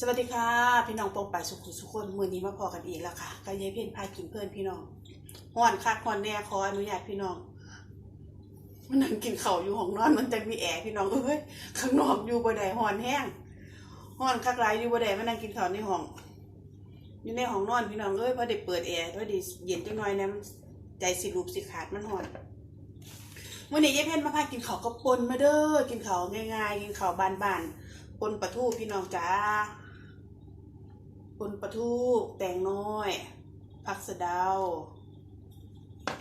สวัสดีค่ะ พี่น้องปองไปสุขุสุขคนมือนี้มาพอกันอีกแล้วค่ะก็ยายเพ่นพากินเพื่อนพี่น้องห้อนคักหอนแน่ขออนุญาตพี่น้องมันนั่งกินข้าวอยู่ห้องนอนมันจะมีแอร์พี่น้องเอ้ยข้างนอกอยู่บ่ได้ห้อนแห้งห้อนคักหลายอยู่บ่ได้มานั่งกินข้าในห้อง อยู่ในห้องนอนพี่น้องเอ้ยพอได้เปิดแอร์พอด้เย็นจังหน่อยนะใจสิรูปสิขาดมันห้อนวันนี้ยายเพ่นมาพากินข้าวกับปนมาเด้อกินข้าวง่ายๆ กินข้าวบานๆปนปลาทูพี่น้องจ้า ปนปลาทูแตงน้อย ผักสะดา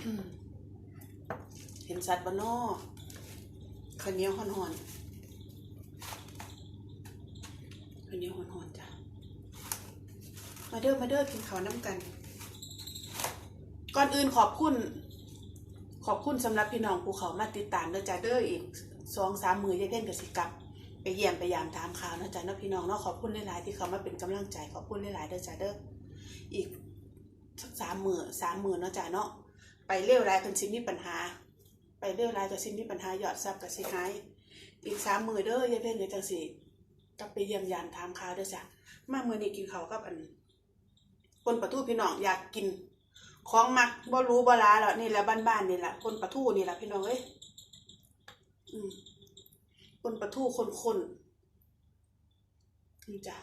อืมเห็นสัตว์บานนอกข้าวเหนียวห่อนๆข้าวเหนียวห่อนๆจ้ามาเด้อ มาเด้อ กินข้าวน้ำกัน ก่อนอื่นขอบคุณ ขอบคุณสำหรับพี่น้องภูเขามาติดตามเด้อจ้าเด้ออีกสองสามมือยายเพ่นกับสิกับ เยี่ยมไปยามถามข่าวนะจ๊ะเนาะพี่น้องเนาะขอบคุณหลายๆที่เขามาเป็นกำลังใจขอบคุณหลายๆเด้อจ้ะเด้ออีกสักสามหมื่นสามหมื่นเนาะจ้ะเนาะไปเร็วไรเป็นสิมีปัญหา ไปเร็วไรกับสิมีปัญหาหยอดซับกับสิหายอีกสามหมื่นเด้อยายเพ่นเดี๋ยวจังสิกลับไปเยี่ยมยามถามข่าวเด้อจ้ะมาเมื่อนี้กินเขากับอันคนประตูพี่น้องอยากกินของมักบ่รู้บ่ลาแล้วนี่แหละบ้านๆนี่แหละคนประตูนี่แหละพี่น้องเอ้ยอืม คนประทูคนคนนี่จ้ะ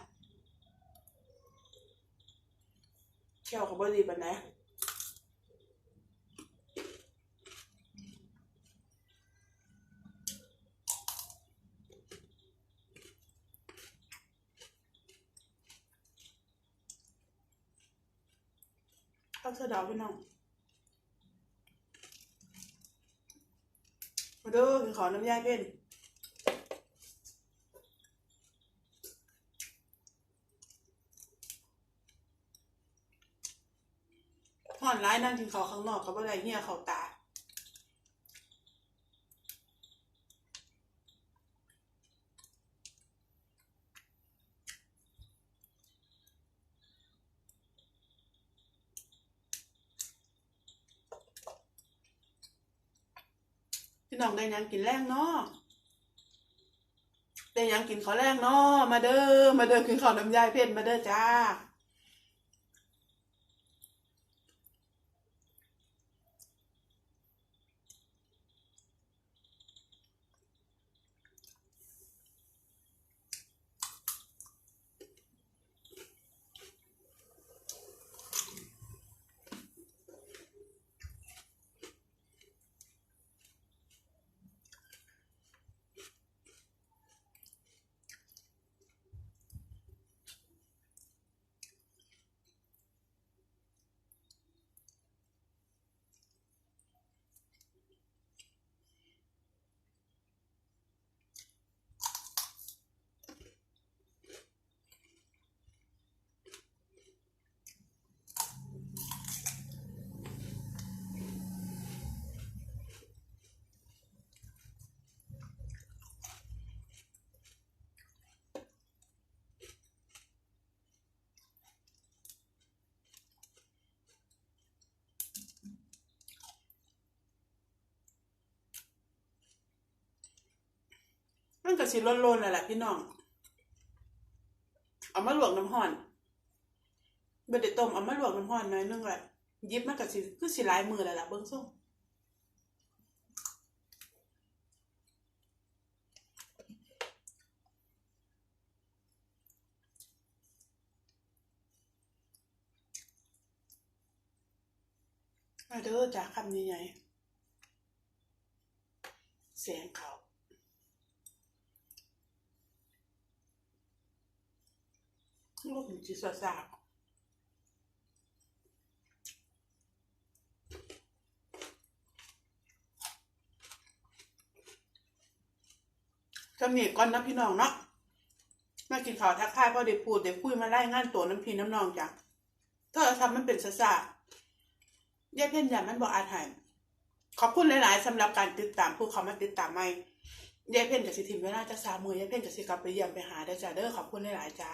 แก้วกับบดีบันไดข้าวเสดาวพี่น้องมาด้อกินขอน้ำยาเพ่น อนร้ายนั่งกินเขาข้างนอกกับอะไรเหี้ยเขาตาพี่น้องได้ยังกินแรงเนาะได้ยังกินข้าแรงเนาะมาเด้อมาเด้อกินข้าวน้ำยายเพ่นมาเด้อจ้า มันก็สิล้นๆนั่นแหละพี่น้อง เอามาลวกน้ำห้อนบ่ได้ต้มเอามาลวกน้ำห้อนหน่อยนึงแหละยิบมันก็สิคือสิหลายมือแล้วล่ะเบิ่งซุ่มมาเด้อจ้าคำใหญ่ๆแสงเขา ลูกจีสสาบจะมีก่อนนะพี่น้องเนาะมากินข้าวทักทายพ่อได้พูดได้คุยมาไล่งานตัวน้ำพีน้ำนองจ้ะถ้าเราทำมันเป็นสสาแยกเพ่นยันมันบอกอาถรรพ์ขอบคุณหลาย ๆสำหรับการติดตามผู้เขามาติดตามไม่แยกเพ่นกับสิทิมเวลาจะสามมือแยกเพ่นกับสิกลับไปเยี่ยมไปหาได้จ้าเด้อขอบคุณหลาย ๆ จ้า